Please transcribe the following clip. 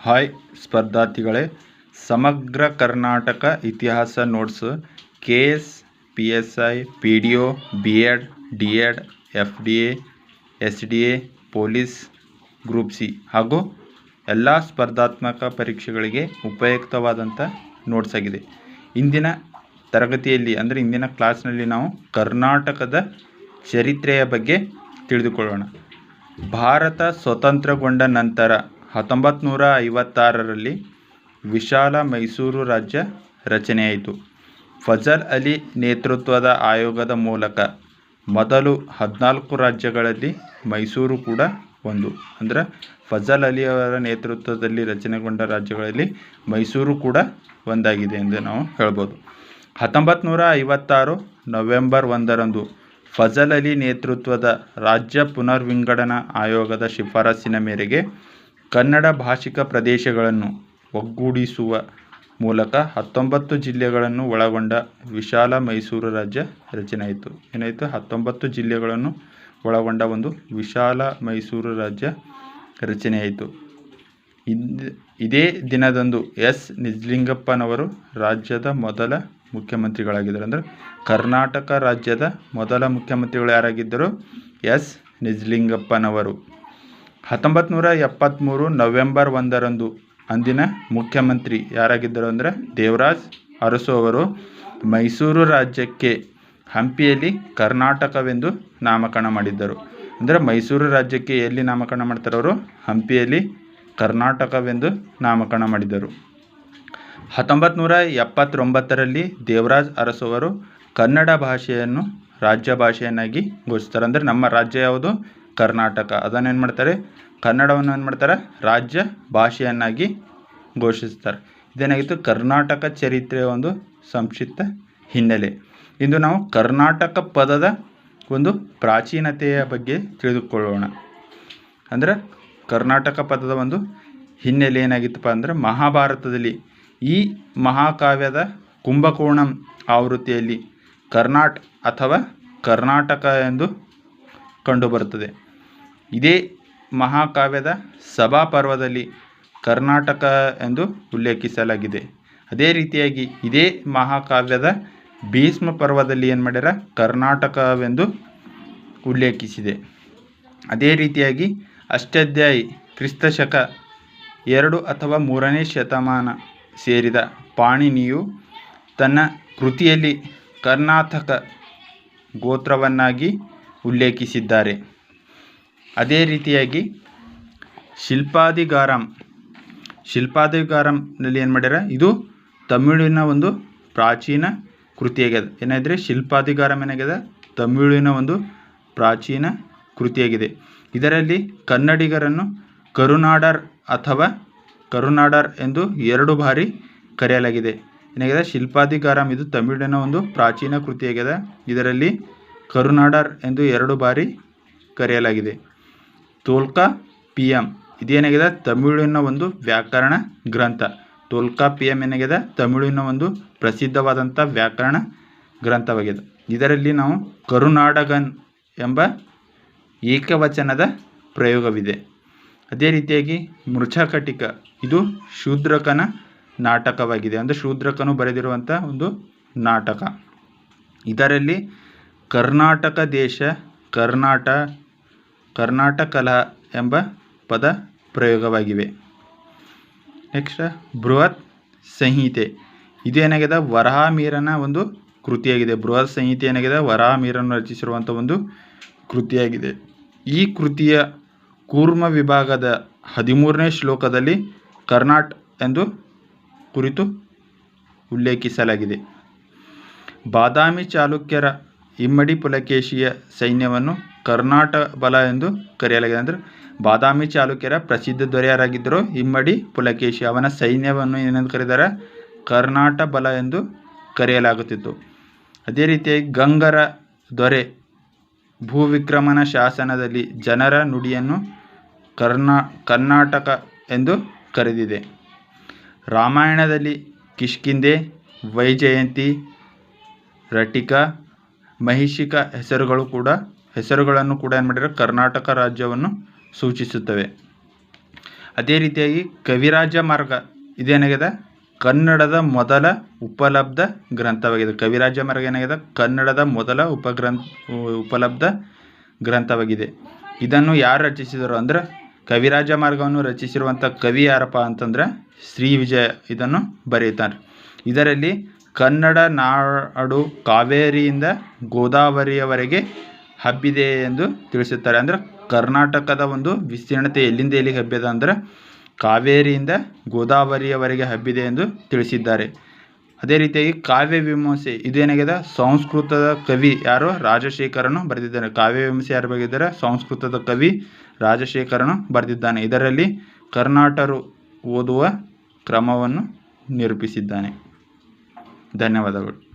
Hi ಸ್ಪರ್ಧಾರ್ಥಿಗಳೇ, ಸಮಗ್ರ ಕರ್ನಾಟಕ ಇತಿಹಾಸ notes K S P S I P D O B Ed D Ed F D A S D A police group C ಹಾಗೂ ಎಲ್ಲ ಸ್ಪರ್ಧಾತ್ಮಕ ಪರೀಕ್ಷೆಗಳಿಗೆ ಉಪಯುಕ್ತವಾದಂಥ notes ಆಗಿದೆ. ಇಂದಿನ ತರಗತಿಯಲ್ಲಿ ಅಂದರೆ ಇಂದಿನ ಕ್ಲಾಸ್ನಲ್ಲಿ ನಾವು ಕರ್ನಾಟಕದ ಚರಿತ್ರೆಯ ಬಗ್ಗೆ ತಿಳಿದುಕೊಳ್ಳೋಣ. ಭಾರತ ಸ್ವತಂತ್ರಗೊಂಡ ನಂತರ ಹತ್ತೊಂಬತ್ತು ನೂರ ಐವತ್ತಾರರಲ್ಲಿ ವಿಶಾಲ ಮೈಸೂರು ರಾಜ್ಯ ರಚನೆಯಾಯಿತು. ಫಜಲ್ ಅಲಿ ನೇತೃತ್ವದ ಆಯೋಗದ ಮೂಲಕ ಮೊದಲು ಹದಿನಾಲ್ಕು ರಾಜ್ಯಗಳಲ್ಲಿ ಮೈಸೂರು ಕೂಡ ಒಂದು. ಅಂದರೆ ಫಜಲ್ ಅಲಿ ಅವರ ನೇತೃತ್ವದಲ್ಲಿ ರಚನೆಗೊಂಡ ರಾಜ್ಯಗಳಲ್ಲಿ ಮೈಸೂರು ಕೂಡ ಒಂದಾಗಿದೆ ಎಂದು ನಾವು ಹೇಳ್ಬೋದು. ಹತ್ತೊಂಬತ್ತು ನೂರ ಐವತ್ತಾರು ನವೆಂಬರ್ ಒಂದರಂದು ಫಜಲ್ ಅಲಿ ನೇತೃತ್ವದ ರಾಜ್ಯ ಪುನರ್ವಿಂಗಡನ ಆಯೋಗದ ಶಿಫಾರಸ್ಸಿನ ಮೇರೆಗೆ ಕನ್ನಡ ಭಾಷಿಕ ಪ್ರದೇಶಗಳನ್ನು ಒಗ್ಗೂಡಿಸುವ ಮೂಲಕ ಹತ್ತೊಂಬತ್ತು ಜಿಲ್ಲೆಗಳನ್ನು ಒಳಗೊಂಡ ವಿಶಾಲ ಮೈಸೂರು ರಾಜ್ಯ ರಚನೆಯಾಯಿತು. ಏನಾಯಿತು? ಹತ್ತೊಂಬತ್ತು ಜಿಲ್ಲೆಗಳನ್ನು ಒಳಗೊಂಡ ಒಂದು ವಿಶಾಲ ಮೈಸೂರು ರಾಜ್ಯ ರಚನೆಯಾಯಿತು. ಇಂದ್ ದಿನದಂದು ಎಸ್. ನಿಜಲಿಂಗಪ್ಪನವರು ರಾಜ್ಯದ ಮೊದಲ ಮುಖ್ಯಮಂತ್ರಿಗಳಾಗಿದ್ದರು. ಅಂದರೆ ಕರ್ನಾಟಕ ರಾಜ್ಯದ ಮೊದಲ ಮುಖ್ಯಮಂತ್ರಿಗಳು ಯಾರಾಗಿದ್ದರು? ಎಸ್. ನಿಜಲಿಂಗಪ್ಪನವರು. ಹತ್ತೊಂಬತ್ತು ನೂರ ಎಪ್ಪತ್ತ್ಮೂರು ನವೆಂಬರ್ ಒಂದರಂದು ಅಂದಿನ ಮುಖ್ಯಮಂತ್ರಿ ಯಾರಾಗಿದ್ದರು ಅಂದರೆ ದೇವರಾಜ್ ಅರಸು ಅವರು ಮೈಸೂರು ರಾಜ್ಯಕ್ಕೆ ಹಂಪಿಯಲ್ಲಿ ಕರ್ನಾಟಕವೆಂದು ನಾಮಕರಣ ಮಾಡಿದ್ದರು. ಅಂದರೆ ಮೈಸೂರು ರಾಜ್ಯಕ್ಕೆ ಎಲ್ಲಿ ನಾಮಕರಣ ಮಾಡ್ತಾರವರು ಹಂಪಿಯಲ್ಲಿ ಕರ್ನಾಟಕವೆಂದು ನಾಮಕರಣ ಮಾಡಿದರು ಹತ್ತೊಂಬತ್ತು ನೂರ ಎಪ್ಪತ್ತೊಂಬತ್ತರಲ್ಲಿ ದೇವರಾಜ್ ಅರಸು ಅವರು ಕನ್ನಡ ಭಾಷೆಯನ್ನು ರಾಜ್ಯ ಭಾಷೆಯನ್ನಾಗಿ ಘೋಷಿಸ್ತಾರೆ. ಅಂದರೆ ನಮ್ಮ ರಾಜ್ಯ ಯಾವುದು? ಕರ್ನಾಟಕ. ಅದನ್ನೇನು ಮಾಡ್ತಾರೆ? ಕನ್ನಡವನ್ನು ಏನು ಮಾಡ್ತಾರೆ? ರಾಜ್ಯ ಭಾಷೆಯನ್ನಾಗಿ ಘೋಷಿಸ್ತಾರೆ. ಇದೇನಾಗಿತ್ತು? ಕರ್ನಾಟಕ ಚರಿತ್ರೆಯ ಒಂದು ಸಂಕ್ಷಿಪ್ತ ಹಿನ್ನೆಲೆ. ಇಂದು ನಾವು ಕರ್ನಾಟಕ ಪದದ ಒಂದು ಪ್ರಾಚೀನತೆಯ ಬಗ್ಗೆ ತಿಳಿದುಕೊಳ್ಳೋಣ. ಅಂದರೆ ಕರ್ನಾಟಕ ಪದದ ಒಂದು ಹಿನ್ನೆಲೆ ಏನಾಗಿತ್ತಪ್ಪ ಅಂದರೆ ಮಹಾಭಾರತದಲ್ಲಿ ಈ ಮಹಾಕಾವ್ಯದ ಕುಂಭಕೋಣಂ ಆವೃತ್ತಿಯಲ್ಲಿ ಕರ್ನಾಟ್ ಅಥವಾ ಕರ್ನಾಟಕ ಎಂದು ಕಂಡುಬರುತ್ತದೆ ಇದೇ ಮಹಾಕಾವ್ಯದ ಸಭಾಪರ್ವದಲ್ಲಿ ಕರ್ನಾಟಕ ಎಂದು ಉಲ್ಲೇಖಿಸಲಾಗಿದೆ. ಅದೇ ರೀತಿಯಾಗಿ ಇದೇ ಮಹಾಕಾವ್ಯದ ಭೀಷ್ಮ ಪರ್ವದಲ್ಲಿ ಏನು ಮಾಡ್ಯಾರ? ಕರ್ನಾಟಕವೆಂದು ಉಲ್ಲೇಖಿಸಿದೆ. ಅದೇ ರೀತಿಯಾಗಿ ಅಷ್ಟಾಧ್ಯಾಯಿ, ಕ್ರಿಸ್ತಶಕ ಎರಡು ಅಥವಾ ಮೂರನೇ ಶತಮಾನ ಸೇರಿದ ಪಾಣಿನಿಯು ತನ್ನ ಕೃತಿಯಲ್ಲಿ ಕರ್ನಾಟಕ ಗೋತ್ರವನ್ನಾಗಿ ಉಲ್ಲೇಖಿಸಿದ್ದಾರೆ. ಅದೇ ರೀತಿಯಾಗಿ ಶಿಲ್ಪಾದಿಗಾರಂ ಶಿಲ್ಪಾದಿಗಾರಂನಲ್ಲಿ ಏನು ಮಾಡ್ಯಾರ? ಇದು ತಮಿಳಿನ ಒಂದು ಪ್ರಾಚೀನ ಕೃತಿಯಾಗಿದೆ ಏನಾದರೆ ಶಿಲ್ಪಾದಿಗಾರಂ ಏನಾಗ್ಯದ? ತಮಿಳಿನ ಒಂದು ಪ್ರಾಚೀನ ಕೃತಿಯಾಗಿದೆ ಇದರಲ್ಲಿ ಕನ್ನಡಿಗರನ್ನು ಕರುನಾಡರ್ ಅಥವಾ ಕರುನಾಡರ್ ಎಂದು ಎರಡು ಬಾರಿ ಕರೆಯಲಾಗಿದೆ. ಏನಾಗಿದೆ ಶಿಲ್ಪಾದಿಗಾರಂ ಇದು ತಮಿಳಿನ ಒಂದು ಪ್ರಾಚೀನ ಕೃತಿಯಾಗಿದೆ ಇದರಲ್ಲಿ ಕರುನಾಡರ್ ಎಂದು ಎರಡು ಬಾರಿ ಕರೆಯಲಾಗಿದೆ. ತೋಲ್ಕಾ ಪಿ ಎಂ ಇದೇನಾಗಿದೆ ತಮಿಳಿನ ಒಂದು ವ್ಯಾಕರಣ ಗ್ರಂಥ. ತೋಲ್ಕ ಪಿ ಎಂ ಏನಾಗಿದೆ ತಮಿಳಿನ ಒಂದು ಪ್ರಸಿದ್ಧವಾದಂಥ ವ್ಯಾಕರಣ ಗ್ರಂಥವಾಗಿದೆ. ಇದರಲ್ಲಿ ನಾವು ಕರುನಾಡಗನ್ ಎಂಬ ಏಕವಚನದ ಪ್ರಯೋಗವಿದೆ. ಅದೇ ರೀತಿಯಾಗಿ ಮೃಚಕಟಿಕ. ಇದು ಶೂದ್ರಕನ ನಾಟಕವಾಗಿದೆ. ಅಂದರೆ ಶೂದ್ರಕನು ಬರೆದಿರುವಂಥ ಒಂದು ನಾಟಕ. ಇದರಲ್ಲಿ ಕರ್ನಾಟಕ ದೇಶ, ಕರ್ನಾಟ ಕರ್ನಾಟಕಲ ಎಂಬ ಪದ ಪ್ರಯೋಗವಾಗಿವೆ. ನೆಕ್ಸ್ಟ್, ಬೃಹತ್ ಸಂಹಿತೆ. ಇದು ಇದೇನಾಗಿದೆ ವರಹಾಮೀರನ ಒಂದು ಕೃತಿಯಾಗಿದೆ. ಬೃಹತ್ ಸಂಹಿತೆ ಏನಾಗಿದೆ? ವರಹಾಮೀರನ್ನು ರಚಿಸಿರುವಂಥ ಒಂದು ಕೃತಿಯಾಗಿದೆ. ಈ ಕೃತಿಯ ಕೂರ್ಮ ವಿಭಾಗದ ಹದಿಮೂರನೇ ಶ್ಲೋಕದಲ್ಲಿ ಕರ್ನಾಟ್ ಎಂದು ಕುರಿತು ಉಲ್ಲೇಖಿಸಲಾಗಿದೆ. ಬಾದಾಮಿ ಚಾಲುಕ್ಯರ ಇಮ್ಮಡಿ ಪುಲಕೇಶಿಯ ಸೈನ್ಯವನ್ನು ಕರ್ನಾಟ ಬಲ ಎಂದು ಕರೆಯಲಾಗಿದೆ ಅಂದರೆ ಬಾದಾಮಿ ಚಾಲುಕ್ಯರ ಪ್ರಸಿದ್ಧ ದೊರೆಯರಾಗಿದ್ದರು. ಇಮ್ಮಡಿ ಪುಲಕೇಶಿ ಅವನ ಸೈನ್ಯವನ್ನು ಏನೆಂದು ಕರೆದರೆ ಕರ್ನಾಟ ಬಲ ಎಂದು ಕರೆಯಲಾಗುತ್ತಿತ್ತು. ಅದೇ ರೀತಿಯಾಗಿ ಗಂಗರ ದೊರೆ ಭೂವಿಕ್ರಮನ ಶಾಸನದಲ್ಲಿ ಜನರ ನುಡಿಯನ್ನು ಕರ್ನಾ ಕರ್ನಾಟಕ ಎಂದು ಕರೆದಿದೆ. ರಾಮಾಯಣದಲ್ಲಿ ಕಿಷ್ಕಿಂದೆ ವೈಜಯಂತಿ, ರಟಿಕ, ಮಹಿಷಿಕ ಹೆಸರುಗಳು ಕೂಡ ಹೆಸರುಗಳನ್ನು ಕೂಡ ಏನು ಮಾಡಿದ್ದಾರೆ ಕರ್ನಾಟಕ ರಾಜ್ಯವನ್ನು ಸೂಚಿಸುತ್ತವೆ. ಅದೇ ರೀತಿಯಾಗಿ ಕವಿರಾಜ ಮಾರ್ಗ ಇದೇನಾಗಿದೆ? ಕನ್ನಡದ ಮೊದಲ ಉಪಲಬ್ಧ ಗ್ರಂಥವಾಗಿದೆ. ಕವಿರಾಜ ಮಾರ್ಗ ಏನಾಗಿದೆ? ಕನ್ನಡದ ಮೊದಲ ಉಪಗ್ರಂಥ ಉಪಲಬ್ಧ ಗ್ರಂಥವಾಗಿದೆ. ಇದನ್ನು ಯಾರು ರಚಿಸಿದರು ಅಂದ್ರೆ, ಕವಿರಾಜ ಮಾರ್ಗವನ್ನು ರಚಿಸಿರುವಂಥ ಕವಿ ಯಾರಪ್ಪ ಅಂತಂದ್ರೆ ಶ್ರೀ ವಿಜಯ ಇದನ್ನು ಬರೆಯುತ್ತಾರೆ. ಇದರಲ್ಲಿ ಕನ್ನಡ ನಾಡು ಕಾವೇರಿಯಿಂದ ಗೋದಾವರಿಯವರೆಗೆ ಹಬ್ಬಿದೆ ಎಂದು ತಿಳಿಸುತ್ತಾರೆ. ಅಂದರೆ ಕರ್ನಾಟಕದ ಒಂದು ವಿಸ್ತೀರ್ಣತೆ ಎಲ್ಲಿಂದ ಎಲ್ಲಿಗೆ ಹಬ್ಬಿದೆ ಅಂದರೆ ಕಾವೇರಿಯಿಂದ ಗೋದಾವರಿಯವರೆಗೆ ಹಬ್ಬಿದೆ ಎಂದು ತಿಳಿಸಿದ್ದಾರೆ. ಅದೇ ರೀತಿಯಾಗಿ ಕಾವ್ಯ ಮೀಮಾಂಸೆ ಇದೇನಾಗಿದೆ ಸಂಸ್ಕೃತದ ಕವಿ ಯಾರು? ರಾಜಶೇಖರನು ಬರೆದಿದ್ದಾನೆ. ಕಾವ್ಯ ಮೀಮಾಂಸೆ ಯಾರು ಬರೆದಿದ್ದಾರೆ ಸಂಸ್ಕೃತದ ಕವಿ ರಾಜಶೇಖರನು ಬರೆದಿದ್ದಾನೆ. ಇದರಲ್ಲಿ ಕರ್ನಾಟರು ಓದುವ ಕ್ರಮವನ್ನು ನಿರೂಪಿಸಿದ್ದಾನೆ. ಧನ್ಯವಾದಗಳು.